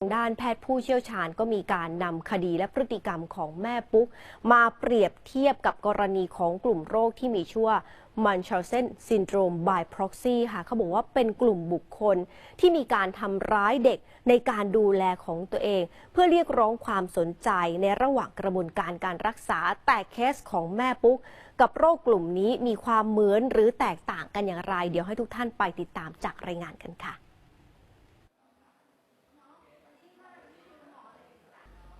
ทางด้านแพทย์ผู้เชี่ยวชาญก็มีการนำคดีและพฤติกรรมของแม่ปุ๊ก มาเปรียบเทียบกับกรณีของกลุ่มโรคที่มีชื่อว่ามันช a ลเซนซินโดรม by proxy ค่ะ เขาบอกว่าเป็นกลุ่มบุคคลที่มีการทำร้ายเด็กในการดูแลของตัวเอง เพื่อเรียกร้องความสนใจในระหว่างกระบวนการการรักษาแต่เคสของแม่ปุ๊ก กับโรคกลุ่มนี้มีความเหมือนหรือแตกต่างกันอย่างไร เดี๋ยวให้ทุกท่านไปติดตามจากรายงานกันค่ะ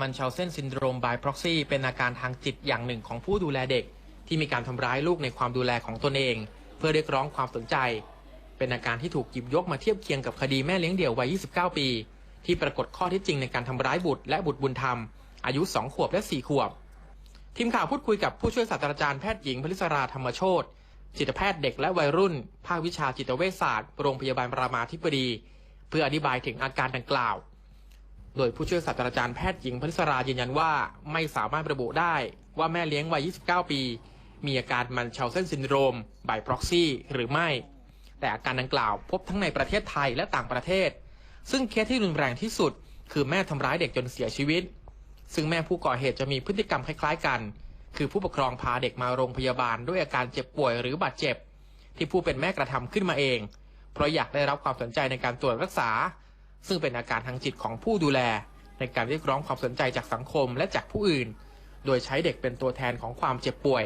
มันเชาเส้นซินโดรมบาย proxy เป็นอาการทางจิตอย่างหนึ่งของผู้ดูแลเด็ก ที่มีการทำร้ายลูกในความดูแลของตนเอง เพื่อเรียกร้องความสนใจ เป็นอาการที่ถูกหยิบยกมาเทียบเคียงกับคดีแม่เลี้ยงเดี่ยววัย 29 ปี ที่ปรากฏข้อเท็จจริงในการทำร้ายบุตรและบุตรบุญธรรม อายุ 2 ขวบและ 4 ขวบ ทีมข่าวพูดคุยกับผู้ช่วยศาสตราจารย์แพทย์หญิงพลิศราธรรมโชตจิตแพทย์เด็กและวัยรุ่น ภาควิชาจิตเวชศาสตร์ โรงพยาบาลรามาธิบดี เพื่ออธิบายถึงอาการดังกล่าว โดยผู้ช่วยศาสตราจารย์แพทย์หญิงพนิสรายืนยันว่าไม่สามารถระบุได้ว่าแม่เลี้ยงวัย 29 ปี มีอาการมันเชาเส้นซินโดรมบาย proxy หรือไม่ แต่อาการดังกล่าวพบทั้งในประเทศไทยและต่างประเทศ ซึ่งเคสที่รุนแรงที่สุด คือแม่ทำร้ายเด็กจนเสียชีวิต ซึ่งแม่ผู้ก่อเหตุจะมีพฤติกรรมคล้ายๆกัน คือผู้ปกครองพาเด็กมาโรงพยาบาลด้วยอาการเจ็บป่วยหรือบาดเจ็บ ที่ผู้เป็นแม่กระทำขึ้นมาเอง เพราะอยากได้รับความสนใจในการตรวจรักษา ซึ่งเป็นอาการทางจิตของผู้ดูแล ในการเรียกร้องความสนใจจากสังคมและจากผู้อื่น โดยใช้เด็กเป็นตัวแทนของความเจ็บป่วย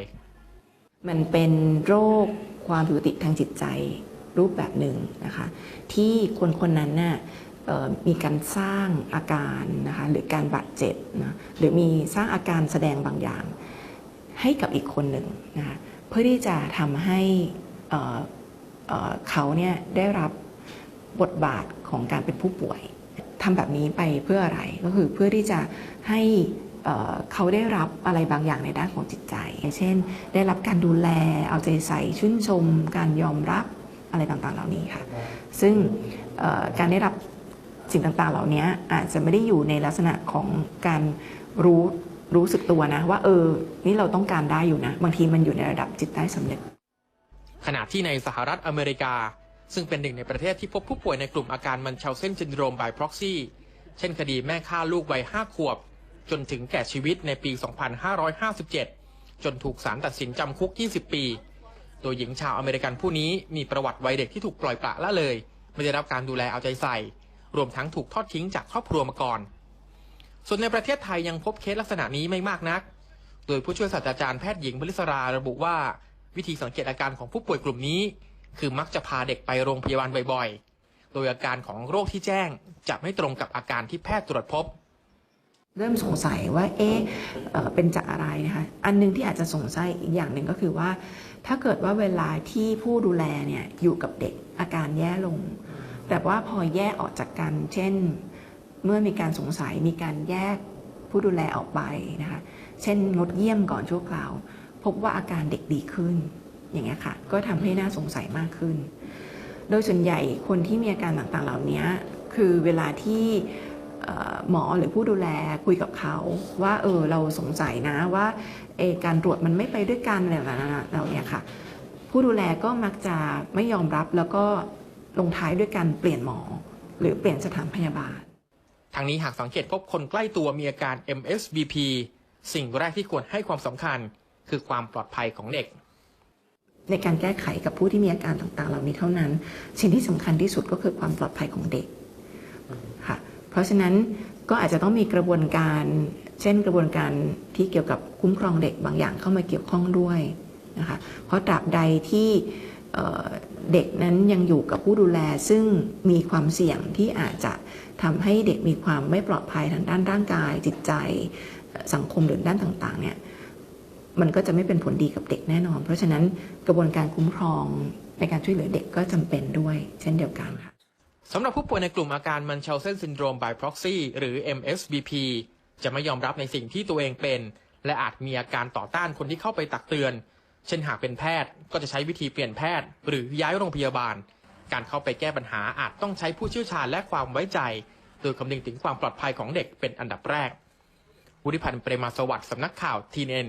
มันเป็นโรคความผิดปกติทางจิตใจรูปแบบหนึ่งนะคะ ที่คนคนนั้นน่ะมีการสร้างอาการนะคะหรือการบาดเจ็บนะหรือมีสร้างอาการแสดงบางอย่าง ให้กับอีกคนหนึ่งนะคะเพื่อที่จะทำให้เขาเนี่ยได้รับ บทบาทของการเป็นผู้ป่วยทำแบบนี้ไปเพื่ออะไรก็คือเพื่อที่จะให้เขาได้รับอะไรบางอย่างในด้านของจิตใจ เช่น ได้รับการดูแล เอาใจใส่ ชื่นชม การยอมรับอะไรต่างๆ เหล่านี้ค่ะ ซึ่งการได้รับสิ่งต่างๆ เหล่านี้อาจจะไม่ได้อยู่ในลักษณะของการรู้รู้สึกตัวนะ ว่าเออ นี่เราต้องการได้อยู่นะ บางทีมันอยู่ในระดับจิตใต้สำนึก ขณะที่ในสหรัฐอเมริกา ซึ่งเป็นหนึ่งในประเทศที่พบผู้ป่วยในกลุ่มอาการมันเชาเส้นซินโดรมบาย proxy เช่นคดีแม่ฆ่าลูกวัย5ขวบ จนถึงแก่ชีวิตในปี 2557 จนถูกศาลตัดสินจำคุก 20 ปี โดยหญิงชาวอเมริกันผู้นี้มีประวัติวัยเด็กที่ถูกปล่อยปละละเลย ไม่ได้รับการดูแลเอาใจใส่ รวมทั้งถูกทอดทิ้งจากครอบครัวมาก่อน ส่วนในประเทศไทยยังพบเคสลักษณะนี้ไม่มากนัก โดยผู้ช่วยศาสตราจารย์แพทย์หญิงพลิศราระบุว่า วิธีสังเกตอาการของผู้ป่วยกลุ่มนี้ คือมักจะพาเด็กไปโรงพยาบาลบ่อยๆ โดยอาการของโรคที่แจ้งจะไม่ตรงกับอาการที่แพทย์ตรวจพบ เริ่มสงสัยว่าเอ๊ะเอเป็นจากอะไรนะคะ อันหนึงที่อาจจะสงสัยอีกอย่างหนึ่งก็คือว่า ถ้าเกิดว่าเวลาที่ผู้ดูแลเนี่ยอยู่กับเด็กอาการแย่ลง แต่ว่าพอแยกออกจากกัน เช่น เมื่อมีการสงสัยมีการแยกผู้ดูแลออกไปนะคะ เช่นงดเยี่ยมก่อนชั่วคราว พบว่าอาการเด็กดีขึ้น อย่างเงี้ยค่ะ ก็ทำให้น่าสงสัยมากขึ้น โดยส่วนใหญ่คนที่มีอาการต่างๆเหล่านี้คือเวลาที่หมอหรือผู้ดูแลคุยกับเขาว่าเออเราสงสัยนะว่าเอการตรวจมันไม่ไปด้วยกันอะไรแบบนั้นเราเนี่ยค่ะ ผู้ดูแลก็มักจะไม่ยอมรับแล้วก็ลงท้ายด้วยการเปลี่ยนหมอ หรือเปลี่ยนสถานพยาบาลทางนี้หากสังเกตพบคนใกล้ตัวมีอาการ MSVP สิ่งแรกที่ควรให้ความสำคัญ คือความปลอดภัยของเด็ก ในการแก้ไขกับผู้ที่มีอาการต่างๆ เหล่านี้เท่านั้น สิ่งที่สำคัญที่สุดก็คือความปลอดภัยของเด็กค่ะเพราะฉะนั้นก็อาจจะต้องมีกระบวนการ เช่นกระบวนการที่เกี่ยวกับคุ้มครองเด็กบางอย่างเข้ามาเกี่ยวข้องด้วยนะคะเพราะตราบใดที่เเด็กนั้นยังอยู่กับผู้ดูแลซึ่งมีความเสี่ยงที่อาจจะทำให้เด็กมีความไม่ปลอดภัยทางด้านร่างกาย จิตใจสังคมหรือด้านต่างๆเนี่ย มันก็จะไม่เป็นผลดีกับเด็กแน่นอน เพราะฉะนั้นกระบวนการคุ้มครองในการช่วยเหลือเด็กก็จำเป็นด้วย เช่นเดียวกันค่ะสำหรับผู้ป่วยในกลุ่มอาการมันเชลเซนซินโดรม by proxy หรือ MSVP จะไม่ยอมรับในสิ่งที่ตัวเองเป็น และอาจมีอาการต่อต้านคนที่เข้าไปตักเตือน เช่นหากเป็นแพทย์ก็จะใช้วิธีเปลี่ยนแพทย์ หรือย้ายโรงพยาบาล การเข้าไปแก้ปัญหาอาจต้องใช้ผู้เชี่ยวชาญและความไว้ใจ โดยคำนึงถึงความปลอดภัยของเด็กเป็นอันดับแรกวุฒิพันธ์เปรมาสวัสดิ์สำนักข่าวทีเอ็น